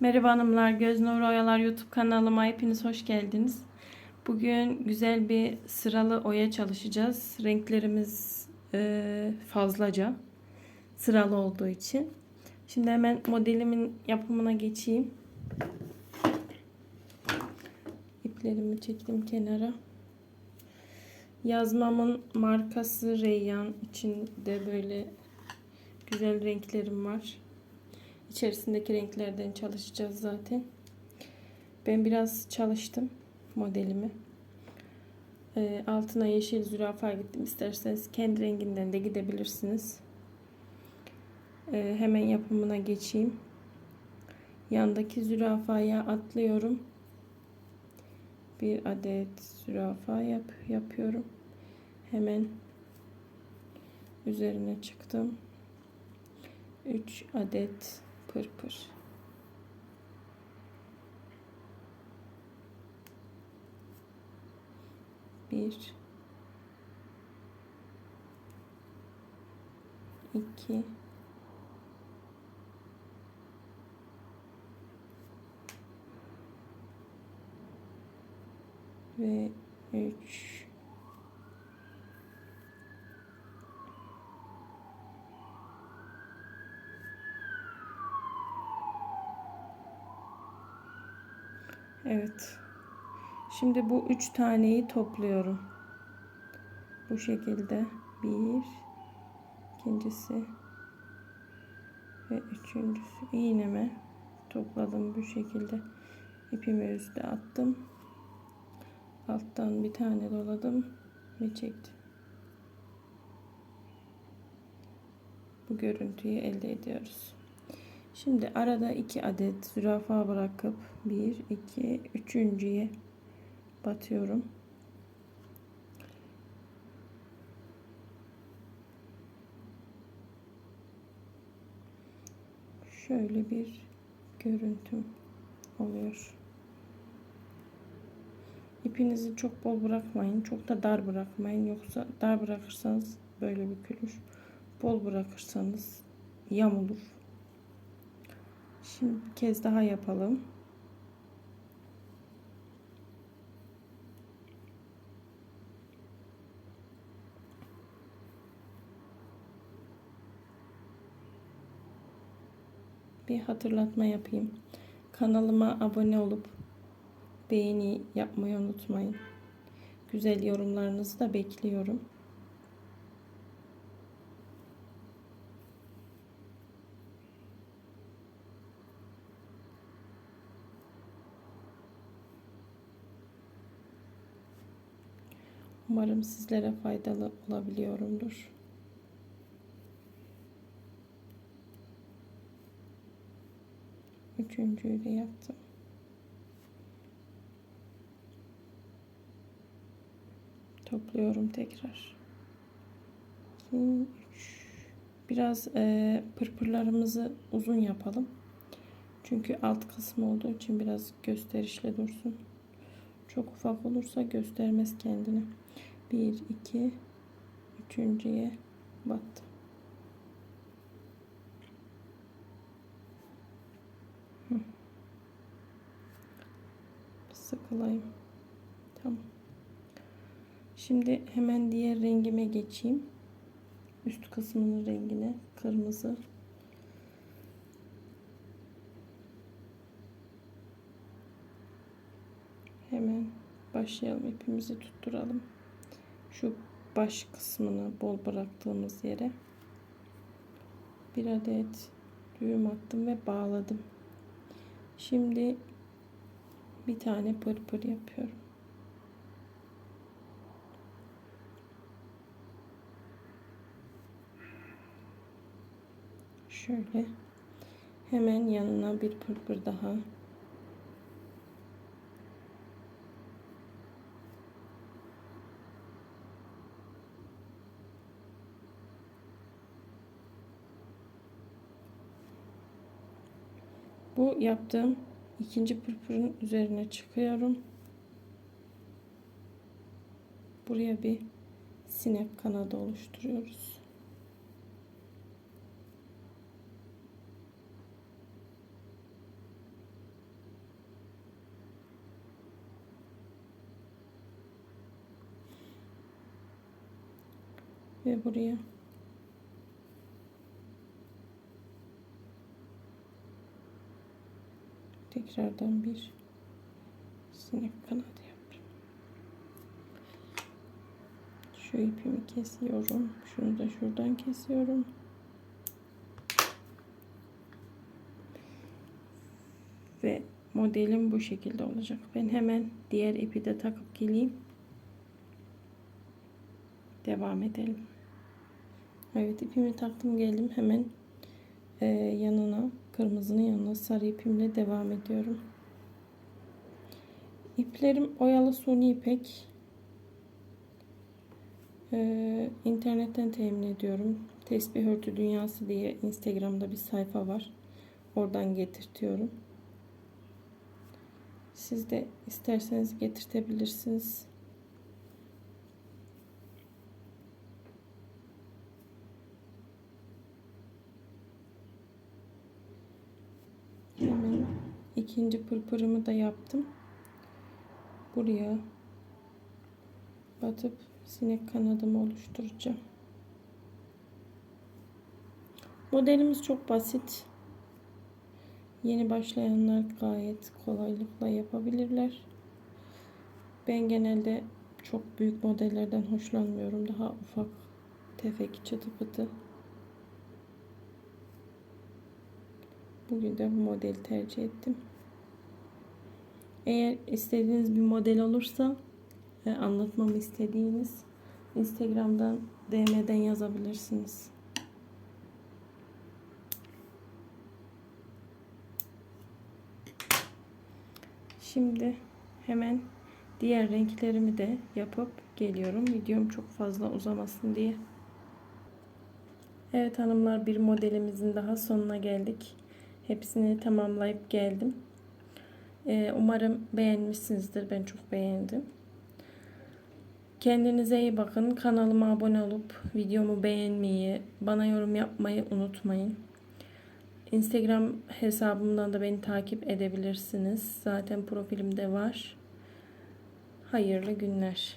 Merhaba hanımlar, Göz Nuru Oyalar YouTube kanalıma hepiniz hoş geldiniz. Bugün güzel bir sıralı oya çalışacağız. Renklerimiz e, fazlaca sıralı olduğu için. Şimdi hemen modelimin yapımına geçeyim. İplerimi çektim kenara. Yazmamın markası Reyyan içinde böyle güzel renklerim var. İçerisindeki renklerden çalışacağız zaten. Ben biraz çalıştım modelimi. Ee, altına yeşil zürafa gittim. İsterseniz kendi renginden de gidebilirsiniz. Ee, hemen yapımına geçeyim. Yandaki zürafaya atlıyorum. Bir adet zürafa yap yapıyorum. Hemen üzerine çıktım. 3 adet pırpır. Bir, iki, ve üç. Evet. Şimdi bu üç taneyi topluyorum. Bu şekilde bir, ikincisi ve üçüncüsü iğneme topladım bu şekilde ipimi üste attım. Alttan bir tane doladım ve çektim. Bu görüntüyü elde ediyoruz. Şimdi arada iki adet zürafa bırakıp bir, iki, üçüncüye batıyorum. Şöyle bir görüntüm oluyor. İpinizi çok bol bırakmayın. Çok da dar bırakmayın. Yoksa dar bırakırsanız böyle bükülür. Bol bırakırsanız yamulur. Şimdi bir kez daha yapalım. Bir hatırlatma yapayım. Kanalıma abone olup beğeni yapmayı unutmayın. Güzel yorumlarınızı da bekliyorum. Umarım sizlere faydalı olabiliyorumdur. Üçüncüyü de yaptım. Topluyorum tekrar. 2, 3. Biraz e, pırpırlarımızı uzun yapalım. Çünkü alt kısmı olduğu için biraz gösterişli dursun. Çok ufak olursa göstermez kendini. 1, 2, üçüncüye battım. Sıkılayım. Tamam. Şimdi hemen diğer rengime geçeyim. Üst kısmının rengine kırmızı. Hemen başlayalım. ipimizi tutturalım. Şu baş kısmını bol bıraktığımız yere bir adet düğüm attım ve bağladım. Şimdi bir tane pırpır yapıyorum. Şöyle hemen yanına bir pırpır daha Bu yaptığım ikinci pırpırın üzerine çıkıyorum. Buraya bir sinek kanadı oluşturuyoruz. ve buraya tekrardan bir sinek kanadı yaptım. Şu ipimi kesiyorum. Şunu da şuradan kesiyorum. Ve modelim bu şekilde olacak. Ben hemen diğer ipi de takıp geleyim. Devam edelim. Evet ipimi taktım geldim. Hemen e, yanına kırmızının yanına sarı ipimle devam ediyorum. İplerim oyalı suni ipek. Ee, internetten temin ediyorum. Tesbih örtü dünyası diye Instagram'da bir sayfa var. Oradan getirtiyorum. Siz de isterseniz getirtebilirsiniz. Hemen ikinci pırpırımı da yaptım. Buraya batıp sinek kanadımı oluşturacağım. Modelimiz çok basit. Yeni başlayanlar gayet kolaylıkla yapabilirler. Ben genelde çok büyük modellerden hoşlanmıyorum. Daha ufak, tefek, çıtı pıtı. Bugün de bu modeli tercih ettim. Eğer istediğiniz bir model olursa e, anlatmamı istediğiniz Instagram'dan DM'den yazabilirsiniz. Şimdi hemen diğer renklerimi de yapıp geliyorum. Videom çok fazla uzamasın diye. Evet hanımlar bir modelimizin daha sonuna geldik. Hepsini tamamlayıp geldim. Ee, umarım beğenmişsinizdir. Ben çok beğendim. Kendinize iyi bakın. Kanalıma abone olup videomu beğenmeyi, bana yorum yapmayı unutmayın. Instagram hesabımdan da beni takip edebilirsiniz. Zaten profilimde var. Hayırlı günler.